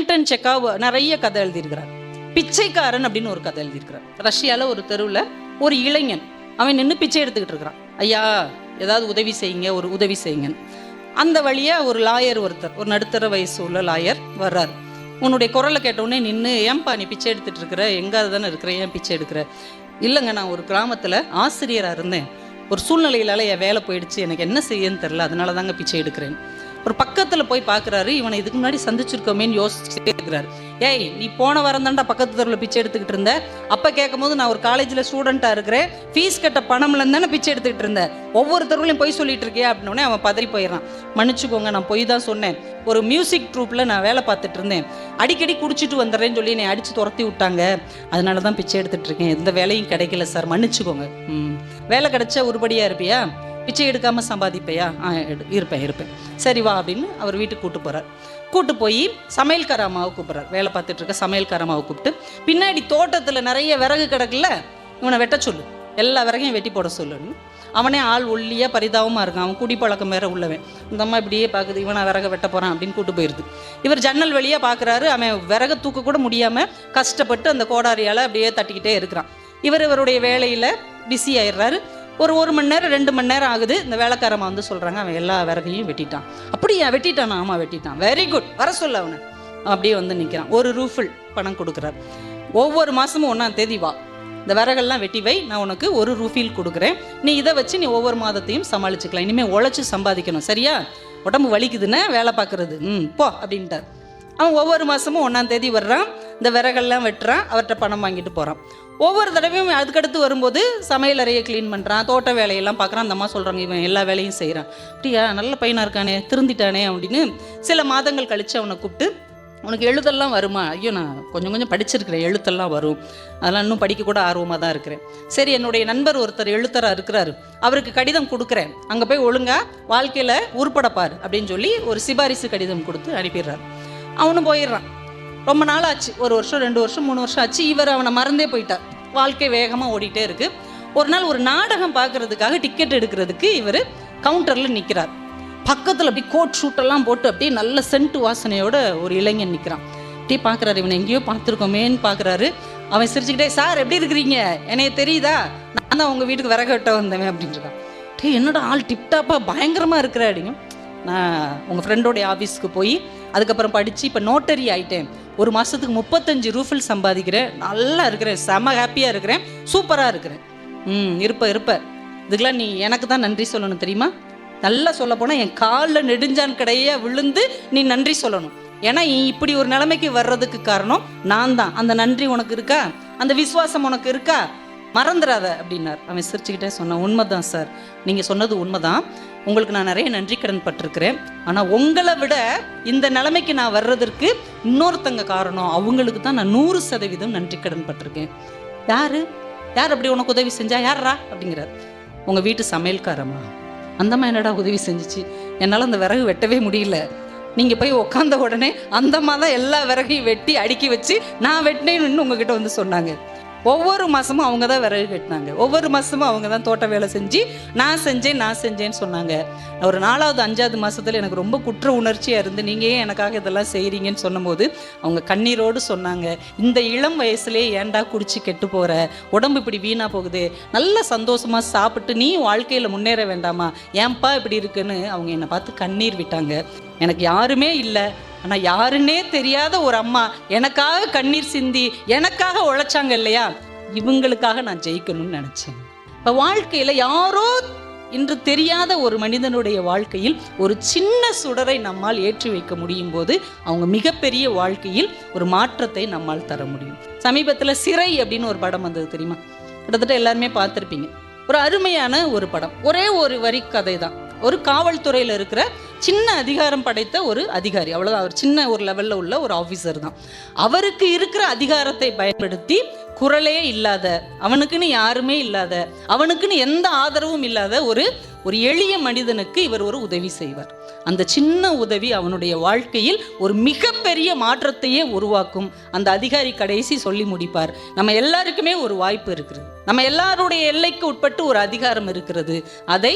Anton Chekhov நிறைய கதை எழுதியிருக்கிறார். பிச்சைக்காரன் அப்படின்னு ஒரு கதை எழுதியிருக்கிறார். ரஷ்யால ஒரு தெருவில் ஒரு இளைஞன் அவன் நின்று பிச்சை எடுத்துக்கிட்டு இருக்கிறான். ஐயா ஏதாவது உதவி செய்யுங்க ஒரு உதவி செய்யுங்க அந்த வழியா ஒரு லாயர் ஒருத்தர் ஒரு நடுத்தர வயசு உள்ள லாயர் வர்றாரு. உன்னுடைய குரலை கேட்டவுடனே நின்று ஏன்பா நீ பிச்சை எடுத்துட்டு இருக்கிற? எங்காவது தானே இருக்கிற ஏன் பிச்சை எடுக்கிற? இல்லைங்க நான் ஒரு கிராமத்தில் ஆசிரியராக இருந்தேன். ஒரு சூழ்நிலையிலால என் வேலை போயிடுச்சு. எனக்கு என்ன செய்யன்னு தெரில அதனால தாங்க பிச்சை எடுக்கிறேன். ஒரு பக்கத்தில் போய் பார்க்குறாரு இவனை இதுக்கு முன்னாடி சந்திச்சிருக்கோமேன்னு யோசிச்சுட்டே இருக்கிறாரு. ஏய் நீ போன வாரம் தான்டா பக்கத்து தெருவில் பிச்சை எடுத்துக்கிட்டு இருந்த. அப்போ கேட்கும் போது நான் ஒரு காலேஜில் ஸ்டூடெண்ட்டாக இருக்கிறேன். ஃபீஸ் கட்ட பணம்ல தானே பிச்சை எடுத்துக்கிட்டு இருந்தேன் ஒவ்வொரு தெருவிலையும் போய் சொல்லிட்டு இருக்கியா அப்படின்னோடனே அவன் பதறி போயிடறான். மன்னிச்சுக்கோங்க நான் பொய் தான் சொன்னேன். ஒரு மியூசிக் ட்ரூப்பில் நான் வேலை பார்த்துட்டு இருந்தேன். அடிக்கடி குடிச்சிட்டு வந்துடுறேன்னு சொல்லி என்னை அடித்து துரத்தி விட்டாங்க. அதனால தான் பிச்சை எடுத்துகிட்டு இருக்கேன். எந்த வேலையும் கிடைக்கல சார். மன்னிச்சுக்கோங்க. ம். வேலை கிடைச்சா உருப்படியாக இருப்பியா? பிச்சை எடுக்காமல் சம்பாதிப்பையா? ஆ எடு இருப்பேன் இருப்பேன். சரி வா அப்படின்னு அவர் வீட்டுக்கு கூட்டு போகிறார் கூட்டு போய் சமையல்கார அம்மாவை கூப்பிட்றார். வேலை பார்த்துட்டு இருக்க சமையல்கார அம்மாவை கூப்பிட்டு பின்னாடி தோட்டத்தில் நிறைய விறகு கிடக்குல இவனை வெட்ட சொல்லு. எல்லா விறகையும் வெட்டி போட சொல்லுன்னு அவனே ஆள் ஒல்லியாக பரிதாபமாக இருக்கான். அவன் குடிப்பழக்கம் வேற உள்ளவன். இந்த அம்மா இப்படியே பார்க்குது இவனை விறக வெட்ட போகிறான் அப்படின்னு கூட்டு போயிடுது இவர் ஜன்னல் வழியாக பார்க்குறாரு அவன் விறக தூக்க கூட முடியாமல் கஷ்டப்பட்டு அந்த கோடாரியால் அப்படியே தட்டிக்கிட்டே இருக்கிறான். இவர் இவருடைய வேலையில் பிஸி ஆயிடுறாரு. ஒரு ஒரு மணி நேரம் ரெண்டு மணி நேரம் ஆகுது. இந்த வேலைக்காரம்மா வந்து சொல்கிறாங்க அவன் எல்லா விறகையும் வெட்டிட்டான். அப்படியா வெட்டிட்டானா? ஆமாம் வெட்டிட்டான். வெரி குட் வர சொல்ல அவனை. அப்படியே வந்து நிற்கிறான் ஒரு ரூஃபில் பணம் கொடுக்குறார். ஒவ்வொரு மாதமும் ஒன்றாம் தேதி வா. இந்த விறகெல்லாம் வெட்டி வை. நான் உனக்கு ஒரு ரூஃபில் கொடுக்குறேன். நீ இதை வச்சு நீ ஒவ்வொரு மாதத்தையும் சமாளிச்சுக்கலாம். இனிமேல் உழைச்சி சம்பாதிக்கணும். சரியா? உடம்பு வலிக்குதுன்னா வேலை பார்க்குறது. ம் போ அப்படின்ட்டார். அவன் ஒவ்வொரு மாதமும் ஒன்றாம் தேதி வர்றான். இந்த விறகெல்லாம் வெட்டுறான். அவர்கிட்ட பணம் வாங்கிட்டு போகிறான் ஒவ்வொரு தடவையும் அதுக்கடுத்து வரும்போது சமையல் அறையை க்ளீன் பண்ணுறான் தோட்ட வேலையெல்லாம் பார்க்குறான். அந்த அம்மா சொல்கிறாங்க இவன் எல்லா வேலையும் செய்கிறான் அப்படியா? நல்ல பையனாக இருக்கானே திருந்திட்டானே அப்படின்னு சில மாதங்கள் கழித்து அவனை கூப்பிட்டு உனக்கு எழுதெல்லாம் வருமா? ஐயோ நான் கொஞ்சம் கொஞ்சம் படிச்சிருக்கிறேன் எழுத்தெல்லாம் வரும். அதெல்லாம் இன்னும் படிக்கக்கூட ஆர்வமாக தான் இருக்கிறேன். சரி என்னுடைய நண்பர் ஒருத்தர் எழுத்தராக இருக்கிறாரு. அவருக்கு கடிதம் கொடுக்குறேன். அங்கே போய் ஒழுங்காக வாழ்க்கையில் உருப்படப்பார் அப்படின்னு சொல்லி ஒரு சிபாரிசு கடிதம் கொடுத்து அனுப்பிடுறாரு. அவனும் போயிடுறான். ரொம்ப நாள் ஆச்சு ஒரு வருஷம் ரெண்டு வருஷம் மூணு வருஷம் ஆச்சு. இவர் அவனை மறந்தே போயிட்டார். வாழ்க்கை வேகமாக ஓடிட்டே இருக்கு. ஒரு நாள் ஒரு நாடகம் பார்க்கறதுக்காக டிக்கெட் எடுக்கிறதுக்கு இவர் கவுண்டரில் நிற்கிறார் பக்கத்தில் அப்படி கோட் ஷூட்டெல்லாம் போட்டு அப்படியே நல்ல சென்ட் வாசனையோட ஒரு இளைஞன் நிற்கிறான் அப்படியே பார்க்குறாரு இவனை எங்கேயோ பார்த்துருக்கோமேன்னு பார்க்குறாரு. அவன் சிரிச்சுக்கிட்டே சார் எப்படி இருக்கிறீங்க? எனக்கு தெரியுதா? நான் தான் உங்கள் வீட்டுக்கு விறகு வெட்ட வந்தவன் அப்படின்றான் இருக்கான். என்னோட ஆள் டிப்டாப்பாக பயங்கரமாக இருக்கிற அப்படிங்க நான் உங்கள் ஃப்ரெண்டோடைய ஆஃபீஸ்க்கு போய் அதுக்கப்புறம் படித்து இப்போ நோட்டரி ஆகிட்டேன் ஒரு மாதத்துக்கு முப்பத்தஞ்சு ரூஃபில் சம்பாதிக்கிறேன். நல்லா இருக்கிறேன். செம ஹாப்பியாக இருக்கிறேன். சூப்பராக இருக்கிறேன். ம் இருப்ப இருப்ப. இதுக்கெல்லாம் நீ எனக்கு தான் நன்றி சொல்லணும் தெரியுமா? நல்லா சொல்ல போனால் என் காலில் நெடுஞ்சான் கடையே விழுந்து நீ நன்றி சொல்லணும். ஏன்னா இப்படி ஒரு நிலைமைக்கு வர்றதுக்கு காரணம் நான் தான். அந்த நன்றி உனக்கு இருக்கா? அந்த விசுவாசம் உனக்கு இருக்கா? மறந்துடாத அப்படின்னார். அவன் சிரிச்சுக்கிட்டே சொன்னான் உண்மைதான் சார். நீங்கள் சொன்னது உண்மைதான். உங்களுக்கு நான் நிறைய நன்றி கடன் பட்டிருக்கிறேன். ஆனால் உங்களை விட இந்த நிலைமைக்கு நான் வர்றதற்கு இன்னொருத்தங்க காரணம். அவங்களுக்கு தான் நான் நூறு சதவீதம் நன்றி கடன் பட்டிருக்கேன். யாரு? யார் அப்படி உனக்கு உதவி செஞ்சா? யாரா அப்படிங்கிறார். உங்கள் வீட்டு சமையல்காரம்மா. அந்தம்மா என்னடா உதவி செஞ்சுச்சு? என்னால் அந்த விறகு வெட்டவே முடியல. நீங்கள் போய் உட்காந்த உடனே அந்தம்மா தான் எல்லா விறகையும் வெட்டி அடுக்கி வச்சு நான் வெட்டினேன்னு உங்ககிட்ட வந்து சொன்னாங்க. ஒவ்வொரு மாதமும் அவங்க தான் விறகு கட்டினாங்க. ஒவ்வொரு மாதமும் அவங்க தான் தோட்ட வேலை செஞ்சு நான் செஞ்சேன் நான் செஞ்சேன்னு சொன்னாங்க. ஒரு நாலாவது அஞ்சாவது மாதத்தில் எனக்கு ரொம்ப குற்ற உணர்ச்சியாக இருந்து நீங்கள் ஏன் எனக்காக இதெல்லாம் செய்கிறீங்கன்னு சொன்னபோது அவங்க கண்ணீரோடு சொன்னாங்க இந்த இளம் வயசுலேயே ஏன்டா குடிச்சு கெட்டு போகிற உடம்பு இப்படி வீணாக போகுது. நல்ல சந்தோஷமாக சாப்பிட்டு நீ வாழ்க்கையில் முன்னேற வேண்டாமா? ஏன்பா இப்படி இருக்குன்னு? அவங்க என்னை பார்த்து கண்ணீர் விட்டாங்க. எனக்கு யாருமே இல்லை. ஆனால் யாருன்னே தெரியாத ஒரு அம்மா எனக்காக கண்ணீர் சிந்தி எனக்காக உழைச்சாங்க இல்லையா? இவங்களுக்காக நான் ஜெயிக்கணும்னு நினச்சேன். இப்போ வாழ்க்கையில் யாரோ இன்று தெரியாத ஒரு மனிதனுடைய வாழ்க்கையில் ஒரு சின்ன சுடரை நம்மால் ஏற்றி வைக்க முடியும் போது அவங்க மிகப்பெரிய வாழ்க்கையில் ஒரு மாற்றத்தை நம்மால் தர முடியும். சமீபத்தில் சிறை அப்படின்னு ஒரு படம் வந்தது தெரியுமா? கிட்டத்தட்ட எல்லாருமே பார்த்துருப்பீங்க. ஒரு அருமையான ஒரு படம். ஒரே ஒரு வரி கதை தான் ஒரு காவல்துறையில் இருக்கிற சின்ன அதிகாரம் படைத்த ஒரு அதிகாரி. அவ்வளோதான் அவர் சின்ன ஒரு லெவலில் உள்ள ஒரு ஆஃபீஸர் தான். அவருக்கு இருக்கிற அதிகாரத்தை பயன்படுத்தி குரலே இல்லாத அவனுக்குன்னு யாருமே இல்லாத அவனுக்குன்னு எந்த ஆதரவும் இல்லாத ஒரு ஒரு எளிய மனிதனுக்கு இவர் ஒரு உதவி செய்வார். அந்த சின்ன உதவி அவனுடைய வாழ்க்கையில் ஒரு மிகப்பெரிய மாற்றத்தையே உருவாக்கும். அந்த அதிகாரி கடைசி சொல்லி முடிப்பார். நம்ம எல்லாருக்குமே ஒரு வாய்ப்பு இருக்கிறது. நம்ம எல்லாருடைய எல்லைக்கு உட்பட்டு ஒரு அதிகாரம் இருக்கிறது. அதை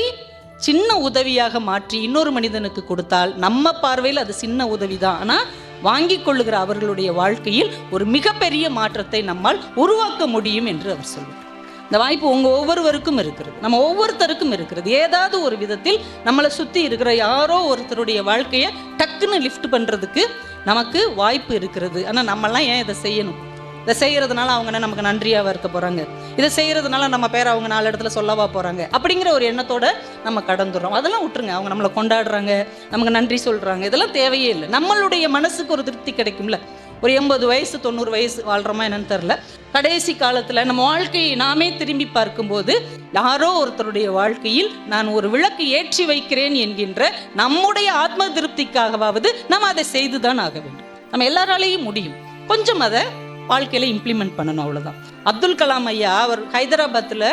சின்ன உதவியாக மாற்றி இன்னொரு மனிதனுக்கு கொடுத்தால் நம்ம பார்வையில் அது சின்ன உதவி தான் ஆனால் வாங்கிக் கொள்ளுகிற அவர்களுடைய வாழ்க்கையில் ஒரு மிகப்பெரிய மாற்றத்தை நம்மால் உருவாக்க முடியும் என்று அவர் சொல்வார். இந்த வாய்ப்பு உங்க ஒவ்வொருவருக்கும் இருக்கிறது. நம்ம ஒவ்வொருத்தருக்கும் இருக்கிறது. ஏதாவது ஒரு விதத்தில் நம்மளை சுத்தி இருக்கிற யாரோ ஒருத்தருடைய வாழ்க்கையை டக்குன்னு லிஃப்ட் பண்றதுக்கு நமக்கு வாய்ப்பு இருக்கிறது. ஆனா நம்மலாம் ஏன் இதை செய்யணும்? இதை செய்கிறதுனால அவங்க என்ன நமக்கு நன்றியாக இருக்க போகிறாங்க இதை செய்கிறதுனால நம்ம பேர் அவங்க நாலு இடத்துல சொல்லவா போகிறாங்க அப்படிங்கிற ஒரு எண்ணத்தோட நம்ம கடந்துடுறோம். அதெல்லாம் விட்டுருங்க. அவங்க நம்மளை கொண்டாடுறாங்க. நமக்கு நன்றி சொல்கிறாங்க இதெல்லாம் தேவையே இல்லை. நம்மளுடைய மனசுக்கு ஒரு திருப்தி கிடைக்கும்ல. ஒரு எண்பது வயசு தொண்ணூறு வயசு வாழ்கிறோமா என்னன்னு தெரில கடைசி காலத்தில் நம்ம வாழ்க்கையை நாமே திரும்பி பார்க்கும்போது யாரோ ஒருத்தருடைய வாழ்க்கையில் நான் ஒரு விளக்கு ஏற்றி வைக்கிறேன் என்கின்ற நம்முடைய ஆத்ம திருப்திக்காகவாவது நம்ம அதை செய்து தான் ஆக வேண்டும். நம்ம எல்லாராலையும் முடியும். கொஞ்சம் அதை வாழ்க்கையில் இம்ப்ளிமெண்ட் பண்ணணும் அவ்வளோதான் அப்துல் கலாம் ஐயா அவர் ஹைதராபாத்தில்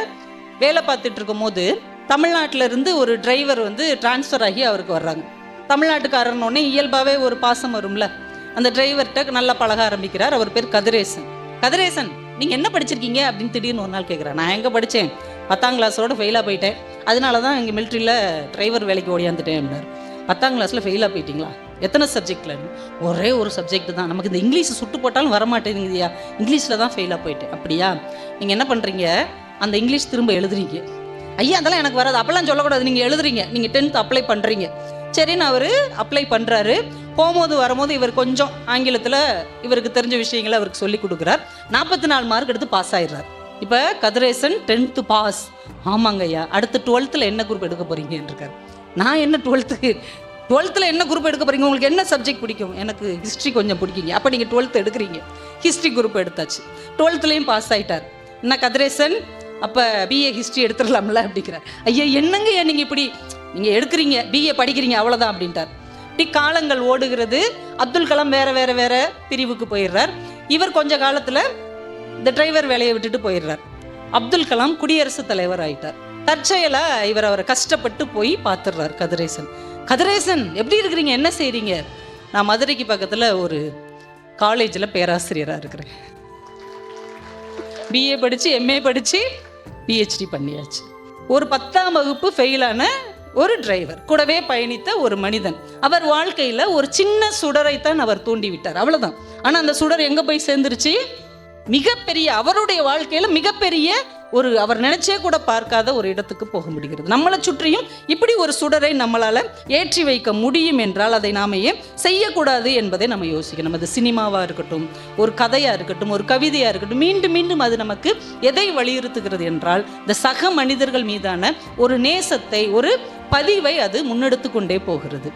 வேலை பார்த்துட்டு இருக்கும் போது இருந்து ஒரு டிரைவர் வந்து டிரான்ஸ்ஃபர் ஆகி அவருக்கு வர்றாங்க. தமிழ்நாட்டுக்காரனோடனே இயல்பாகவே ஒரு பாசம் வரும்ல. அந்த டிரைவர்கிட்ட நல்லா பழக ஆரம்பிக்கிறார். அவர் பேர் கதிரேசன். கதிரேசன் நீங்கள் என்ன படிச்சிருக்கீங்க? அப்படின்னு திடீர்னு ஒரு நாள் கேட்குறேன் நான் எங்கே படித்தேன் பத்தாம் கிளாஸோட ஃபெயிலாக போயிட்டேன். அதனால தான் எங்கள் மிலிட்ரியில் டிரைவர் வேலைக்கு ஓடியாந்துட்டேன் அப்படின்னாரு. பத்தாம் கிளாஸில் ஃபெயிலாக போயிட்டீங்களா? எத்தனை சப்ஜெக்டில் ஒரே ஒரு சப்ஜெக்ட் தான். நமக்கு இந்த இங்கிலீஷ் சுட்டு போட்டாலும் வரமாட்டேங்குதுயா இங்கிலீஷில் தான் ஃபெயிலாக போயிட்டேன் அப்படியா? நீங்கள் என்ன பண்ணுறீங்க அந்த இங்கிலீஷ் திரும்ப எழுதுறீங்க. ஐயா அதெல்லாம் எனக்கு வராது. அப்பெல்லாம் சொல்லக்கூடாது. நீங்கள் எழுதுறீங்க. நீங்கள் டென்த் அப்ளை பண்ணுறீங்க சரின்னு அவர் அப்ளை பண்ணுறாரு போகும்போது வரும்போது இவர் கொஞ்சம் ஆங்கிலத்தில் இவருக்கு தெரிஞ்ச விஷயங்களை அவருக்கு சொல்லி கொடுக்குறார். நாற்பத்தி நாலு மார்க் எடுத்து பாஸ் ஆயிடுறார். இப்போ கதிரேசன் டென்த்து பாஸ் ஆமாங்க ஐயா அடுத்து டுவெல்த்தில் என்ன குரூப் எடுக்க போகிறீங்கன்னு இருக்கார் நான் என்ன டுவெல்த்துக்கு டுவெல்த்தில் என்ன குரூப் எடுக்க போறீங்க? உங்களுக்கு என்ன சப்ஜெக்ட் பிடிக்கும்? எனக்கு ஹிஸ்ட்ரி கொஞ்சம் பிடிக்குங்க. அப்போ நீங்கள் டுவெல்த் எடுக்கிறீங்க. ஹிஸ்ட்ரி குரூப் எடுத்தாச்சு. டுவெல்த்துலேயும் பாஸ் ஆயிட்டார். என்ன கதிரேசன்? அப்போ பிஏ ஹிஸ்ட்ரி எடுத்துடலாம்ல அப்படிங்கிறார். ஐயா என்னங்க ஏன் நீங்கள் இப்படி நீங்கள் எடுக்கிறீங்க பிஏ படிக்கிறீங்க அவ்வளோதான் அப்படின்ட்டார். இப்படி காலங்கள் ஓடுகிறது. அப்துல் கலாம் வேற வேற வேற பிரிவுக்கு போயிடுறார். இவர் கொஞ்ச காலத்தில் இந்த டிரைவர் வேலையை விட்டுட்டு போயிடுறார். அப்துல் கலாம் குடியரசுத் தலைவர் ஆயிட்டார். தற்செயலா இவர் அவரை கஷ்டப்பட்டு போய் பார்த்துடுறார் கதிரேசன். கதிரேசன் எப்படி இருக்கிறீங்க? என்ன செய்கிறீங்க நான் மதுரைக்கு பக்கத்தில் ஒரு காலேஜில் பேராசிரியராக இருக்கிறேன். பிஏ படித்து எம்ஏ படித்து பிஹெச்டி பண்ணியாச்சு. ஒரு பத்தாம் வகுப்பு ஃபெயிலான ஒரு டிரைவர் கூடவே பயணித்த ஒரு மனிதன். அவர் வாழ்க்கையில் ஒரு சின்ன சுடரைத்தான் அவர் தூண்டி விட்டார் அவ்வளவுதான். ஆனால் அந்த சுடர் எங்கே போய் சேர்ந்துருச்சு? மிகப்பெரிய அவருடைய வாழ்க்கையில் மிகப்பெரிய ஒரு அவர் நினைச்சே கூட பார்க்காத ஒரு இடத்துக்கு போக முடிகிறது. நம்மளை சுற்றியும் இப்படி ஒரு சுடரை நம்மளால் ஏற்றி வைக்க முடியும் என்றால் அதை நாம ஏன் செய்யக்கூடாது என்பதை நம்ம யோசிக்கணும். அது சினிமாவாக இருக்கட்டும் ஒரு கதையாக இருக்கட்டும் ஒரு கவிதையாக இருக்கட்டும் மீண்டும் மீண்டும் அது நமக்கு எதை வலியுறுத்துகிறது என்றால் இந்த சக மனிதர்கள் மீதான ஒரு நேசத்தை ஒரு பதிவை அது முன்னெடுத்து கொண்டே போகிறது.